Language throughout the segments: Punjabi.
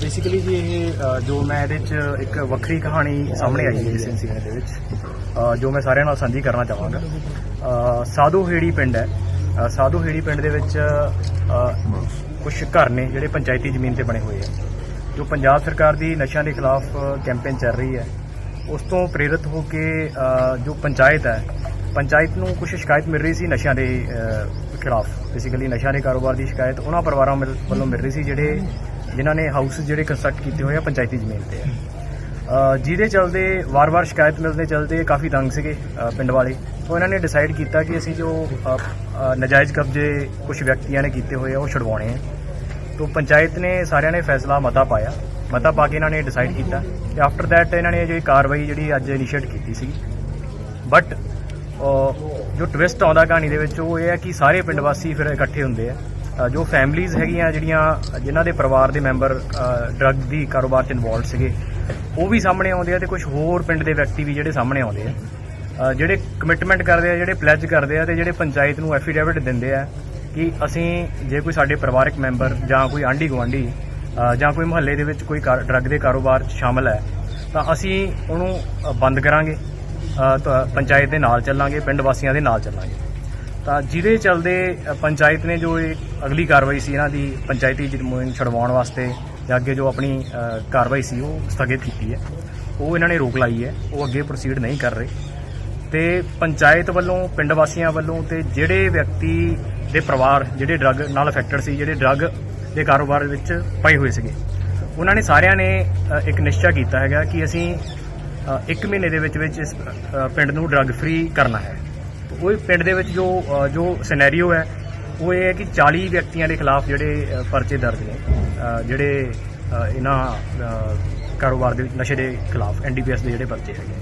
ਬੇਸਿਕਲੀ ਜੀ ਇਹ ਅ, ਜੋ ਮੈਂ ਇਹਦੇ ਚ ਇੱਕ ਵੱਖਰੀ ਕਹਾਣੀ ਸਾਹਮਣੇ ਆਈ ਹੈ ਇਸ ਇਨਸੀਡੈਂਟ ਦੇ ਵਿੱਚ ਅ, ਜੋ ਮੈਂ ਸਾਰਿਆਂ ਨਾਲ ਸਾਂਝੀ ਕਰਨਾ ਚਾਹਾਂਗਾ। ਅ, ਸਾਧੂ ਹੇੜੀ ਪਿੰਡ ਹੈ। ਅ, ਸਾਧੂ ਹੇੜੀ ਪਿੰਡ ਦੇ ਵਿੱਚ ਕੁਝ ਘਰ ਨੇ ਜਿਹੜੇ ਪੰਚਾਇਤੀ ਜ਼ਮੀਨ ਤੇ ਬਣੇ ਹੋਏ ਆ ਜੋ ਪੰਜਾਬ ਸਰਕਾਰ ਦੀ ਨਸ਼ਿਆਂ ਦੇ ਖਿਲਾਫ ਕੈਂਪੇਨ ਚੱਲ ਰਹੀ ਹੈ। ਉਸ ਤੋਂ ਪ੍ਰੇਰਿਤ ਹੋ ਕੇ ਅ, ਜੋ ਪੰਚਾਇਤ ਹੈ ਪੰਚਾਇਤ ਨੂੰ ਕੁਝ ਸ਼ਿਕਾਇਤ ਮਿਲ ਰਹੀ ਸੀ ਨਸ਼ਿਆਂ ਦੇ ਅ, ਖਿਲਾਫ। ਬੇਸਿਕਲੀ ਨਸ਼ਿਆਂ ਦੇ ਕਾਰੋਬਾਰ ਦੀ ਸ਼ਿਕਾਇਤ ਉਹਨਾਂ ਪਰਿਵਾਰਾਂ ਮਿਲ- ਵੱਲੋਂ ਮਿਲ ਰਹੀ ਸੀ ਜਿਹੜੇ ਜਿਨ੍ਹਾਂ ਨੇ ਹਾਊਸ ਜਿਹੜੇ ਕੰਸਟਰਕਟ ਕੀਤੇ ਹੋਏ ਆ ਪੰਚਾਇਤੀ ਜ਼ਮੀਨ ਤੇ। ਆ ਜਿਹਦੇ ਚਲਦੇ ਵਾਰ-ਵਾਰ ਸ਼ਿਕਾਇਤ ਮਿਲਦੇ ਚਲਦੇ ਕਾਫੀ ਤੰਗ ਸੀਗੇ ਪਿੰਡ ਵਾਲੇ। ਤੋਂ ਇਹਨਾਂ ਨੇ ਡਿਸਾਈਡ ਕੀਤਾ ਕਿ ਅਸੀਂ ਜੋ ਅ, ਨਜਾਇਜ਼ ਕਬਜ਼ੇ ਕੁਝ ਵਿਅਕਤੀਆਂ ਨੇ ਕੀਤੇ ਹੋਏ ਆ ਉਹ ਛਡਵਾਉਣੇ ਆ। ਤੋਂ ਪੰਚਾਇਤ ਨੇ ਸਾਰਿਆਂ ਨੇ ਫੈਸਲਾ ਮਤਾ ਪਾਇਆ। ਮਤਾ ਪਾ ਕੇ ਇਹਨਾਂ ਨੇ ਡਿਸਾਈਡ ਕੀਤਾ ਤੇ ਆਫਟਰ ਦੈਟ ਇਹਨਾਂ ਨੇ ਜਿਹੜੀ ਕਾਰਵਾਈ ਜਿਹੜੀ ਅੱਜ ਇਨੀਸ਼ੀਏਟ ਕੀਤੀ ਸੀ। ਬਟ ਜੋ ਟਵਿਸਟ ਆਉਂਦਾ ਕਹਾਣੀ ਦੇ ਵਿੱਚ ਉਹ ਇਹ ਹੈ ਕਿ ਸਾਰੇ ਪਿੰਡ ਵਾਸੀ ਫਿਰ ਇਕੱਠੇ ਹੁੰਦੇ ਆ। ਜੋ ਫੈਮਲੀਆਂ ਹੈਗੀਆਂ ਜਿਹੜੀਆਂ ਜਿਨ੍ਹਾਂ ਦੇ ਪਰਿਵਾਰ ਦੇ ਮੈਂਬਰ ਡਰੱਗ ਦੀ ਕਾਰੋਬਾਰ 'ਚ ਇਨਵੋਲਡ ਸੀਗੇ, ਉਹ ਵੀ ਸਾਹਮਣੇ ਆਉਂਦੇ ਆ ਤੇ ਕੁਝ ਹੋਰ ਪਿੰਡ ਦੇ ਵਿਅਕਤੀ ਵੀ ਜਿਹੜੇ ਸਾਹਮਣੇ ਆਉਂਦੇ ਆ। ਜਿਹੜੇ ਕਮਿਟਮੈਂਟ ਕਰਦੇ ਆ, ਜਿਹੜੇ ਪਲੈਜ ਕਰਦੇ ਆ ਤੇ ਜਿਹੜੇ ਪੰਚਾਇਤ ਨੂੰ ਐਫੀਡੇਵਿਟ ਦਿੰਦੇ ਆ ਕਿ ਅਸੀਂ ਜੇ ਕੋਈ ਸਾਡੇ ਪਰਿਵਾਰਕ ਮੈਂਬਰ ਜਾਂ ਕੋਈ ਆਂਢੀ ਗੁਆਂਢੀ ਜਾਂ ਕੋਈ ਮੁਹੱਲੇ ਦੇ ਵਿੱਚ ਕੋਈ ਡਰੱਗ ਦੇ ਕਾਰੋਬਾਰ 'ਚ ਸ਼ਾਮਲ ਹੈ, ਤਾਂ ਅਸੀਂ ਉਹਨੂੰ ਬੰਦ ਕਰਾਂਗੇ। ਤਾਂ ਪੰਚਾਇਤ ਦੇ ਨਾਲ ਚੱਲਾਂਗੇ, ਪਿੰਡ ਵਾਸੀਆਂ ਦੇ ਨਾਲ ਚੱਲਾਂਗੇ। ਤਾਂ ਜਿਹਦੇ ਚਲਦੇ ਪੰਚਾਇਤ ਨੇ ਜੋ ਇਹ ਅਗਲੀ ਕਾਰਵਾਈ ਸੀ ਇਹਨਾਂ ਦੀ ਪੰਚਾਇਤੀ ਮੁਹਿੰਮ ਛਡਵਾਉਣ ਵਾਸਤੇ ਜਾਂ ਅੱਗੇ ਜੋ ਆਪਣੀ ਕਾਰਵਾਈ ਸੀ ਉਹ ਸਥਗਿਤ ਕੀਤੀ ਹੈ। ਉਹ ਇਹਨਾਂ ਨੇ ਰੋਕ ਲਾਈ ਹੈ ਉਹ ਅੱਗੇ ਪ੍ਰੋਸੀਡ ਨਹੀਂ ਕਰ ਰਹੇ। ਤੇ ਪੰਚਾਇਤ ਵੱਲੋਂ ਪਿੰਡ ਵਾਸੀਆਂ ਵੱਲੋਂ ਤੇ ਜਿਹੜੇ ਵਿਅਕਤੀ ਦੇ ਪਰਿਵਾਰ ਜਿਹੜੇ ਡਰੱਗ ਨਾਲ ਅਫੈਕਟਡ ਸੀ ਜਿਹੜੇ ਡਰੱਗ ਦੇ ਕਾਰੋਬਾਰ ਵਿੱਚ ਪਏ ਹੋਏ ਸੀਗੇ ਉਹਨਾਂ ਨੇ ਸਾਰਿਆਂ ਨੇ ਇੱਕ ਨਿਸ਼ਚਾ ਕੀਤਾ ਹੈਗਾ ਕਿ ਅਸੀਂ ਅ, ਇੱਕ ਮਹੀਨੇ ਦੇ ਵਿੱਚ ਵਿੱਚ ਇਸ ਪਿੰਡ ਨੂੰ ਡਰੱਗ ਫ੍ਰੀ ਕਰਨਾ ਹੈ। ਉਹ ਪਿੰਡ ਦੇ ਵਿੱਚ ਜੋ ਅ, ਜੋ ਸਿਨੈਰੀਓ ਹੈ ਉਹ ਇਹ ਹੈ ਕਿ 40 ਵਿਅਕਤੀਆਂ ਦੇ ਖਿਲਾਫ ਜਿਹੜੇ ਅ, ਪਰਚੇ ਦਰਜ ਨੇ ਅ, ਜਿਹੜੇ ਅ, ਇਹਨਾਂ ਅ, ਕਾਰੋਬਾਰ ਦੇ ਵਿੱਚ ਨਸ਼ੇ ਦੇ ਖਿਲਾਫ ਐਨਡੀਪੀਐਸ ਦੇ ਜਿਹੜੇ ਪਰਚੇ ਹੈਗੇ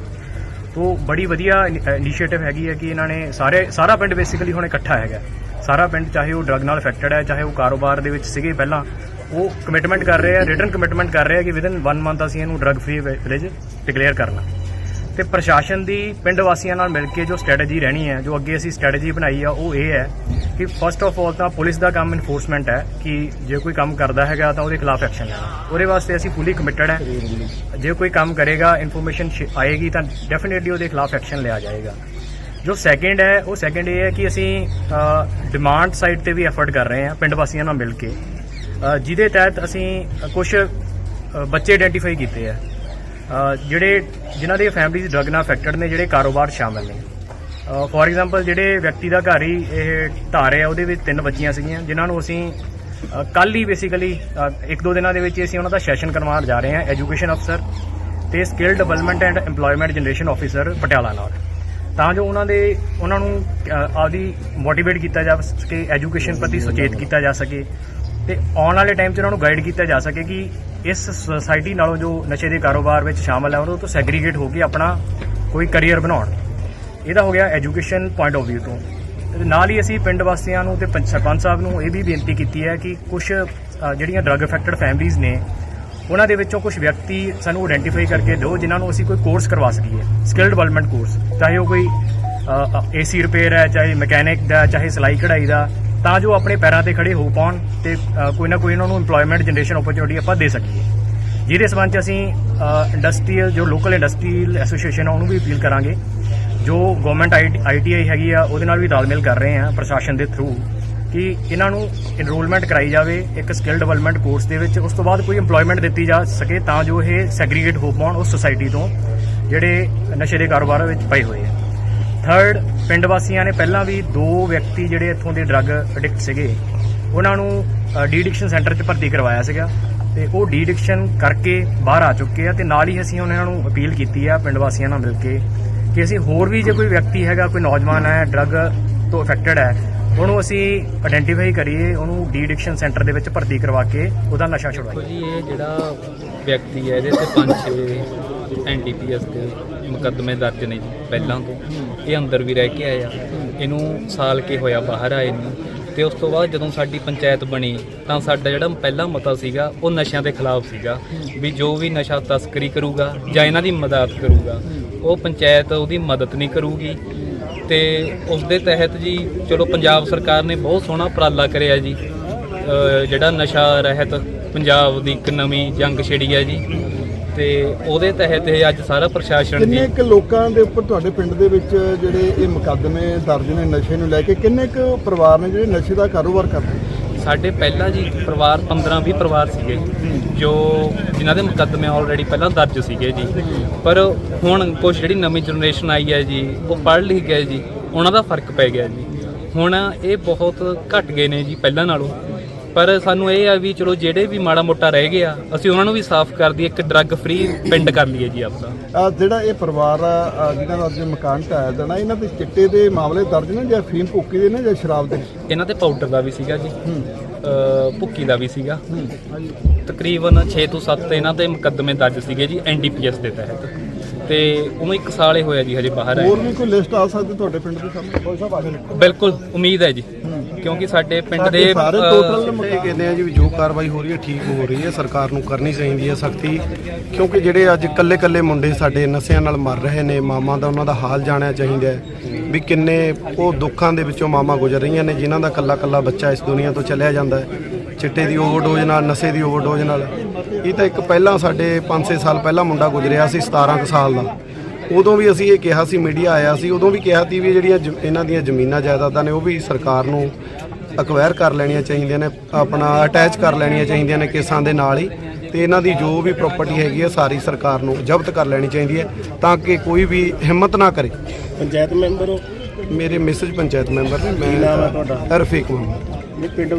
ਤੋ ਬੜੀ ਵਧੀਆ ਇਨੀਸ਼ੀਏਟਿਵ ਹੈਗੀ ਹੈ ਕਿ ਇਹਨਾਂ ਨੇ ਸਾਰੇ ਸਾਰਾ ਪਿੰਡ ਬੇਸਿਕਲੀ ਹੁਣ ਇਕੱਠਾ ਹੈਗਾ। ਸਾਰਾ ਪਿੰਡ ਚਾਹੇ ਉਹ ਡਰਗ ਨਾਲ ਅਫੈਕਟਡ ਹੈ ਚਾਹੇ ਉਹ ਕਾਰੋਬਾਰ ਦੇ ਵਿੱਚ ਸੀਗੇ ਪਹਿਲਾਂ ਉਹ ਕਮਿਟਮੈਂਟ ਕਰ ਰਹੇ ਆ ਰਿਟਰਨ ਕਮਿਟਮੈਂਟ ਕਰ ਰਹੇ ਆ ਕਿ ਵਿਦਨ 1 ਮੰਥ ਅਸੀਂ ਇਹਨੂੰ ਡਰਗ ਫ੍ਰੀ ਵਿਲੇਜ ਡਿਕਲੇਅਰ ਕਰਨਾ। ਤੇ ਪ੍ਰਸ਼ਾਸਨ ਦੀ ਪਿੰਡ ਵਾਸੀਆਂ ਨਾਲ ਮਿਲ ਕੇ ਜੋ ਸਟ੍ਰੈਟਜੀ ਰਹਿਣੀ ਹੈ, ਜੋ ਅੱਗੇ ਅਸੀਂ ਸਟ੍ਰੈਟਜੀ ਬਣਾਈ ਆ, ਉਹ ਇਹ ਹੈ ਕਿ ਫਸਟ ਆਫ ਆਲ ਤਾਂ ਪੁਲਿਸ ਦਾ ਕੰਮ ਇਨਫੋਰਸਮੈਂਟ ਹੈ ਕਿ ਜੇ ਕੋਈ ਕੰਮ ਕਰਦਾ ਹੈਗਾ ਤਾਂ ਉਹਦੇ ਖਿਲਾਫ ਐਕਸ਼ਨ ਲੈਣਾ। ਉਹਦੇ ਵਾਸਤੇ ਅਸੀਂ ਫੁੱਲੀ ਕਮਿਟਡ ਹੈ। ਜੇ ਕੋਈ ਕੰਮ ਕਰੇਗਾ ਇਨਫੋਰਮੇਸ਼ਨ ਆਏਗੀ ਤਾਂ ਡੈਫੀਨਿਟਲੀ ਉਹਦੇ ਖਿਲਾਫ ਐਕਸ਼ਨ ਲਿਆ ਜਾਏਗਾ। ਜੋ ਸੈਕੰਡ ਹੈ, ਉਹ ਸੈਕੰਡ ਇਹ ਹੈ ਕਿ ਅਸੀਂ ਡਿਮਾਂਡ ਸਾਈਡ ਤੇ ਵੀ ਐਫਰਟ ਕਰ ਰਹੇ ਹਾਂ, ਪਿੰਡ ਵਾਸੀਆਂ ਨਾਲ ਮਿਲ ਕੇ। ਜਿਹਦੇ ਤਹਿਤ ਅਸੀਂ ਕੁਝ ਬੱਚੇ ਆਇਡੈਂਟੀਫਾਈ ਕੀਤੇ ਆ। ਜਿਹੜੇ ਜਿਨ੍ਹਾਂ ਦੀ ਫੈਮਿਲੀਜ਼ ਡਰਗ ਨਾਲ ਅਫੈਕਟਡ ਨੇ ਜਿਹੜੇ ਕਾਰੋਬਾਰ 'ਚ ਸ਼ਾਮਲ ਨੇ। ਫੋਰ ਐਗਜ਼ਾਮਪਲ ਜਿਹੜੇ ਵਿਅਕਤੀ ਦਾ ਘਰ ਹੀ ਇਹ ਢਾਹ ਰਿਹਾ ਉਹਦੇ ਵਿੱਚ ਤਿੰਨ ਬੱਚੀਆਂ ਸੀਗੀਆਂ ਜਿਨ੍ਹਾਂ ਨੂੰ ਅਸੀਂ ਕੱਲ ਹੀ ਬੇਸਿਕਲੀ ਇੱਕ ਦੋ ਦਿਨਾਂ ਦੇ ਵਿੱਚ ਹੀ ਅਸੀਂ ਉਹਨਾਂ ਦਾ ਸੈਸ਼ਨ ਕਰਵਾਉਣ ਜਾ ਰਹੇ ਹਾਂ ਐਜੂਕੇਸ਼ਨ ਅਫਸਰ ਤੇ skill development and EMPLOYMENT generation officer Patiala ਨਾਲ। ਤਾਂ ਜੋ ਉਹਨਾਂ ਦੇ ਉਹਨਾਂ ਨੂੰ ਅ, ਮੋਟੀਵੇਟ ਕੀਤਾ ਜਾ ਸਕੇ ਐਜੂਕੇਸ਼ਨ ਪ੍ਰਤੀ ਸੁਚੇਤ ਕੀਤਾ ਜਾ ਸਕੇ ਤੇ ਆਉਣ ਵਾਲੇ ਟਾਈਮ 'ਚ ਉਹਨਾਂ ਨੂੰ ਗਾਈਡ ਕੀਤਾ ਜਾ ਸਕੇ ਕਿ ਇਸ ਸੁਸਾਇਟੀ ਨਾਲੋਂ ਜੋ ਨਸ਼ੇ ਦੇ ਕਾਰੋਬਾਰ ਵਿੱਚ ਸ਼ਾਮਲ ਹੈ, ਉਹਨਾਂ ਤੋਂ ਸੈਗਰੀਗੇਟ ਹੋ ਕੇ ਆਪਣਾ ਕੋਈ ਕੈਰੀਅਰ ਬਣਾਉਣ। ਇਹਦਾ ਹੋ ਗਿਆ ਐਜੂਕੇਸ਼ਨ ਪੁਆਇੰਟ ਆਫ View ਤੋਂ। ਤੇ ਨਾਲ ਹੀ ਅਸੀਂ ਪਿੰਡ ਵਾਸੀਆਂ ਨੂੰ ਤੇ ਪੰਚ- ਸਰਪੰਚ ਸਾਹਿਬ ਨੂੰ ਇਹ ਵੀ ਬੇਨਤੀ ਕੀਤੀ ਹੈ ਕਿ ਕੁਝ ਜਿਹੜੀਆਂ ਡਰੱਗ ਅਫੈਕਟਡ ਫੈਮਲੀਆਂ ਨੇ, ਉਹਨਾਂ ਦੇ ਵਿੱਚੋਂ ਕੁਝ ਵਿਅਕਤੀ ਸਾਨੂੰ ਆਇਡੈਂਟੀਫਾਈ ਕਰਕੇ ਦਿਓ, ਜਿਨ੍ਹਾਂ ਨੂੰ ਅਸੀਂ ਕੋਈ ਕੋਰਸ ਕਰਵਾ ਸਕੀਏ ਸਕਿੱਲ ਡਿਵੈਲਪਮੈਂਟ ਕੋਰਸ ਚਾਹੇ ਉਹ ਕੋਈ ਏਸੀ ਰਿਪੇਅਰ ਹੈ, ਚਾਹੇ ਮਕੈਨਿਕ ਦਾ, ਚਾਹੇ ਸਿਲਾਈ ਕਢਾਈ ਦਾ ਤਾਂ ਜੋ ਆਪਣੇ ਪੈਰਾਂ ਤੇ ਖੜੇ ਹੋ ਪਾਉਣ ਤੇ ਕੋਈ ਨਾ ਕੋਈ ਇਹਨਾਂ ਨੂੰ EMPLOYMENT ਜਨਰੇਸ਼ਨ ਓਪਰਚੁਨਿਟੀ ਆਪਾਂ ਦੇ ਸਕੀਏ। ਜਿਹਦੇ ਸਬੰਧ ਚ ਅਸੀਂ ਇੰਡਸਟਰੀਅਲ ਜੋ ਲੋਕਲ ਇੰਡਸਟਰੀਅਲ ਐਸੋਸੀਏਸ਼ਨ ਆ, ਉਹਨੂੰ ਵੀ ਅਪੀਲ ਕਰਾਂਗੇ। ਜੋ ਗਵਰਨਮੈਂਟ ਆਈਟੀਆਈ ਹੈਗੀ ਆ, ਉਹਦੇ ਨਾਲ ਵੀ ਤਾਲਮੇਲ ਕਰ ਰਹੇ ਆ ਪ੍ਰਸ਼ਾਸਨ ਦੇ ਥਰੂ ਕਿ ਇਹਨਾਂ ਨੂੰ ਇਨਰੋਲਮੈਂਟ ਕਰਾਈ ਜਾਵੇ, ਇੱਕ ਸਕਿੱਲ ਡਿਵੈਲਪਮੈਂਟ ਕੋਰਸ ਦੇ ਵਿੱਚ, ਉਸ ਤੋਂ ਬਾਅਦ ਕੋਈ EMPLOYMENT ਦਿੱਤੀ ਜਾ ਸਕੇ ਤਾਂ ਜੋ ਇਹ ਸੈਗਰੀਗੇਟ ਹੋ ਪਾਉਣ ਉਸ ਸੁਸਾਇਟੀ ਤੋਂ, ਜਿਹੜੇ ਨਸ਼ੇ ਦੇ ਕਾਰੋਬਾਰ ਵਿੱਚ ਪਏ ਹੋਏ ਆ। ਥਰਡ ਪਿੰਡ ਵਾਸੀਆਂ ਨੇ ਪਹਿਲਾਂ ਵੀ ਦੋ ਵਿਅਕਤੀ ਜਿਹੜੇ ਇੱਥੋਂ ਦੇ ਡਰੱਗ ਐਡਿਕਟ ਸੀਗੇ, ਉਹਨਾਂ ਨੂੰ ਡੀਡਿਕਸ਼ਨ ਸੈਂਟਰ 'ਚ ਭਰਤੀ ਕਰਵਾਇਆ ਸੀਗਾ ਤੇ ਉਹ ਡੀ ਐਡਿਕਸ਼ਨ ਕਰਕੇ ਬਾਹਰ ਆ ਚੁੱਕੇ ਆ ਤੇ ਨਾਲ ਹੀ ਅਸੀਂ ਉਹਨਾਂ ਨੂੰ ਅਪੀਲ ਕੀਤੀ ਆ ਪਿੰਡ ਵਾਸੀਆਂ ਨਾਲ ਮਿਲ ਕੇ ਕਿ ਅਸੀਂ ਹੋਰ ਵੀ ਜੇ ਕੋਈ ਵਿਅਕਤੀ ਹੈਗਾ, ਕੋਈ ਨੌਜਵਾਨ ਹੈ ਡਰੱਗ ਤੋਂ ਅਫੈਕਟਡ ਹੈ, ਉਹਨੂੰ ਅਸੀਂ ਆਇਡੈਂਟੀਫਾਈ ਕਰੀਏ, ਉਹਨੂੰ ਡੀਡਿਕਸ਼ਨ ਸੈਂਟਰ ਦੇ ਵਿੱਚ ਭਰਤੀ ਕਰਵਾ ਕੇ ਉਹਦਾ ਨਸ਼ਾ ਦੇਖੋ ਛੁਡਵਾਈਏ ਜੀ, ਇਹ ਜਿਹੜਾ ਵਿਅਕਤੀ ਹੈ, ਇਹਦੇ ਤੇ ਪੰਜ ਛੇ ਐਨਡੀਪੀਐਸ ਦੇ ਮੁਕੱਦਮੇ ਦਰਜ ਨੇ ਜੀ, ਪਹਿਲਾਂ ਤੋਂ। ਇਹ ਅੰਦਰ ਵੀ ਰਹਿ ਕੇ ਆਇਆ ਇਹਨੂੰ ਸਾਲ ਕੇ ਹੋਇਆ ਬਾਹਰ ਆਏ ਨੂੰ। ਤੇ ਉਸ ਤੋਂ ਬਾਅਦ ਜਦੋਂ ਸਾਡੀ ਪੰਚਾਇਤ ਬਣੀ, ਤਾਂ ਸਾਡਾ ਜਿਹੜਾ ਪਹਿਲਾ ਮਤਾ ਸੀਗਾ, ਉਹ ਨਸ਼ਿਆਂ ਦੇ ਖਿਲਾਫ ਸੀਗਾ। ਵੀ ਜੋ ਵੀ ਨਸ਼ਾ ਤਸਕਰੀ ਕਰੂਗਾ ਜਾਂ ਇਹਨਾਂ ਦੀ ਮਦਦ ਕਰੂਗਾ, ਉਹ ਪੰਚਾਇਤ ਉਹਦੀ ਮਦਦ ਨਹੀਂ ਕਰੂਗੀ। ਤੇ ਉਸ ਦੇ ਤਹਿਤ ਜੀ, ਚਲੋ ਪੰਜਾਬ ਸਰਕਾਰ ਨੇ ਬਹੁਤ ਸੋਹਣਾ ਉਪਰਾਲਾ ਕਰਿਆ ਜੀ। ਜਿਹੜਾ ਨਸ਼ਾ ਰਹਿਤ ਪੰਜਾਬ ਦੀ ਇੱਕ ਨਵੀਂ ਜੰਗ ਛਿੜੀ ਹੈ ਜੀ। ਤੇ ਉਹਦੇ ਤਹਿਤ ਇਹ ਅੱਜ ਸਾਰਾ ਪ੍ਰਸ਼ਾਸਨ ਜੀ ਕਿੰਨੇ ਕੁ ਲੋਕਾਂ ਦੇ ਉੱਪਰ ਤੁਹਾਡੇ ਪਿੰਡ ਦੇ ਵਿੱਚ ਜਿਹੜੇ ਇਹ ਮੁਕੱਦਮੇ ਦਰਜ ਨੇ ਨਸ਼ੇ ਨੂੰ ਲੈ ਕੇ ਕਿੰਨੇ ਕੁ ਪਰਿਵਾਰ ਨੇ ਜਿਹੜੇ ਨਸ਼ੇ ਦਾ ਕਾਰੋਬਾਰ ਕਰਦੇ ਸਾਡੇ ਪਹਿਲਾਂ ਜੀ ਪਰਿਵਾਰ 15-20 ਪਰਿਵਾਰ ਸੀਗੇ ਜੋ ਜਿਨ੍ਹਾਂ ਦੇ ਮੁਕੱਦਮੇ ਆਲਰੇਡੀ ਪਹਿਲਾਂ ਦਰਜ ਸੀਗੇ ਜੀ। ਪਰ ਹੁਣ ਕੁਝ ਜਿਹੜੀ ਨਵੀਂ ਜਨਰੇਸ਼ਨ ਆਈ ਹੈ ਜੀ ਉਹ ਪੜ੍ਹ ਲਿਖ ਗਏ ਜੀ ਉਹਨਾਂ ਦਾ ਫ਼ਰਕ ਪੈ ਗਿਆ ਜੀ। ਹੁਣ ਇਹ ਬਹੁਤ ਘਟ ਗਏ ਨੇ ਜੀ ਪਹਿਲਾਂ ਨਾਲੋਂ। ਪਰ ਸਾਨੂੰ ਇਹ ਆ ਵੀ ਚਲੋ ਜਿਹੜੇ ਵੀ ਮਾੜਾ ਮੋਟਾ ਰਹਿ ਗਿਆ ਅਸੀਂ ਉਹਨਾਂ ਨੂੰ ਵੀ ਸਾਫ਼ ਕਰ ਦਈਏ ਇੱਕ ਡਰੱਗ ਫ੍ਰੀ ਪਿੰਡ ਕਰ ਲਈਏ ਜੀ ਆਪਦਾ। ਜਿਹੜਾ ਇਹ ਪਰਿਵਾਰ ਆ ਜਿਹਨਾਂ ਦਾ ਅੱਜ ਮਕਾਨ ਢਾਇਆ ਦੇਣਾ ਇਹਨਾਂ ਦੇ ਚਿੱਟੇ ਦੇ ਮਾਮਲੇ ਦਰਜ ਨੇ ਜਾਂ ਫੀਮ ਭੁੱਕੀ ਦੇ ਨੇ ਜਾਂ ਸ਼ਰਾਬ ਦੇ? ਇਹਨਾਂ ਤੇ ਪਾਊਡਰ ਦਾ ਵੀ ਸੀਗਾ ਜੀ। ਅ, ਭੁੱਕੀ ਦਾ ਵੀ ਸੀਗਾ। ਤਕਰੀਬਨ 6 ਤੋਂ 7 ਇਹਨਾਂ ਦੇ ਮੁਕੱਦਮੇ ਦਰਜ ਸੀਗੇ ਜੀ ਐਨਡੀਪੀਐਸ ਦੇ ਤਹਿਤ। ਤੇ ਉਹਨੂੰ ਇੱਕ ਸਾਲ ਹੋਇਆ ਜੀ ਹਜੇ ਬਾਹਰ ਆਏ। ਹੋਰ ਵੀ ਕੋਈ ਲਿਸਟ ਆ ਸਕਦੀ ਤੁਹਾਡੇ ਪਿੰਡ ਦੇ ਸਾਹਮਣੇ? ਕੋਈ ਸਾਹਿਬ ਆ ਜਾਓ। ਬਿਲਕੁਲ ਉਮੀਦ ਹੈ ਜੀ। ਕਿਉਂਕਿ ਸਾਡੇ ਪਿੰਡ ਦੇ ਸਾਰੇ ਟੋਟਲ ਇਹ ਕਹਿੰਦੇ ਆ ਜੀ ਵੀ ਜੋ ਕਾਰਵਾਈ ਹੋ ਰਹੀ ਹੈ ਠੀਕ ਹੋ ਰਹੀ ਹੈ ਸਰਕਾਰ ਨੂੰ ਕਰਨੀ ਚਾਹੀਦੀ ਹੈ ਸਖਤੀ। ਕਿਉਂਕਿ ਜਿਹੜੇ ਅੱਜ ਕੱਲੇ ਕੱਲੇ ਮੁੰਡੇ ਸਾਡੇ ਨਸ਼ਿਆਂ ਨਾਲ ਮਰ ਰਹੇ ਨੇ ਮਾਮਾ ਦਾ ਉਹਨਾਂ ਦਾ ਹਾਲ ਜਾਣਿਆ ਚਾਹੀਦਾ ਹੈ ਵੀ ਕਿੰਨੇ ਉਹ ਦੁੱਖਾਂ ਦੇ ਵਿੱਚੋਂ ਮਾਮਾ ਗੁਜ਼ਰ ਰਹੀਆਂ ਨੇ ਜਿਨ੍ਹਾਂ ਦਾ ਕੱਲਾ ਕੱਲਾ ਬੱਚਾ ਇਸ ਦੁਨੀਆ ਤੋਂ ਚਲਿਆ ਜਾਂਦਾ ਹੈ। ਚਿੱਟੇ ਦੀ ਓਵਰਡੋਜ਼ ਨਾਲ ਨਸ਼ੇ ਦੀ ਓਵਰਡੋਜ਼ ਨਾਲ। ਇਹ ਤਾਂ ਇੱਕ ਪਹਿਲਾਂ ਸਾਡੇ 5-6 ਸਾਲ ਪਹਿਲਾਂ ਮੁੰਡਾ ਗੁਜ਼ਰਿਆ ਸੀ 17 ਕੁ ਸਾਲ ਦਾ। ਉਦੋਂ ਵੀ ਅਸੀਂ ਇਹ ਕਿਹਾ ਸੀ ਮੀਡੀਆ ਆਇਆ ਸੀ ਉਦੋਂ ਵੀ ਕਿਹਾ ਸੀ ਵੀ ਜਿਹੜੀਆਂ ਜ- ਇਹਨਾਂ ਦੀਆਂ ਜ਼ਮੀਨਾਂ ਜਾਇਦਾਦਾਂ ਨੇ ਉਹ ਵੀ ਸਰਕਾਰ ਨੂੰ ਅਕਵਾਇਰ ਕਰ ਲੈਣੀਆਂ ਚਾਹੀਦੀਆਂ ਨੇ ਆਪਣਾ ਅਟੈਚ ਕਰ ਲੈਣੀਆਂ ਚਾਹੀਦੀਆਂ ਨੇ ਕੇਸਾਂ ਦੇ ਨਾਲ ਹੀ। ਤੇ ਇਹਨਾਂ ਦੀ ਜੋ ਵੀ ਪ੍ਰਾਪਰਟੀ ਹੈਗੀ ਹੈ ਸਾਰੀ ਸਰਕਾਰ ਨੂੰ ਜ਼ਬਤ ਕਰ ਲੈਣੀ ਚਾਹੀਦੀ ਹੈ ਤਾਂ ਕਿ ਕੋਈ ਵੀ ਹਿੰਮਤ ਨਾ ਕਰੇ। ਪੰਚਾਇਤ ਮੈਂਬਰ ਹੋ? ਮੇਰੇ ਮਿਸਜ ਪੰਚਾਇਤ ਮੈਂਬਰ ਨੇ ਕੀ ਨਾਮ ਹੈ ਮੈਂ ਤੁਹਾਡਾ? ਰਫੀਕ ਮੁਹੰਮਦ। ਇਹ ਪਿੰਡ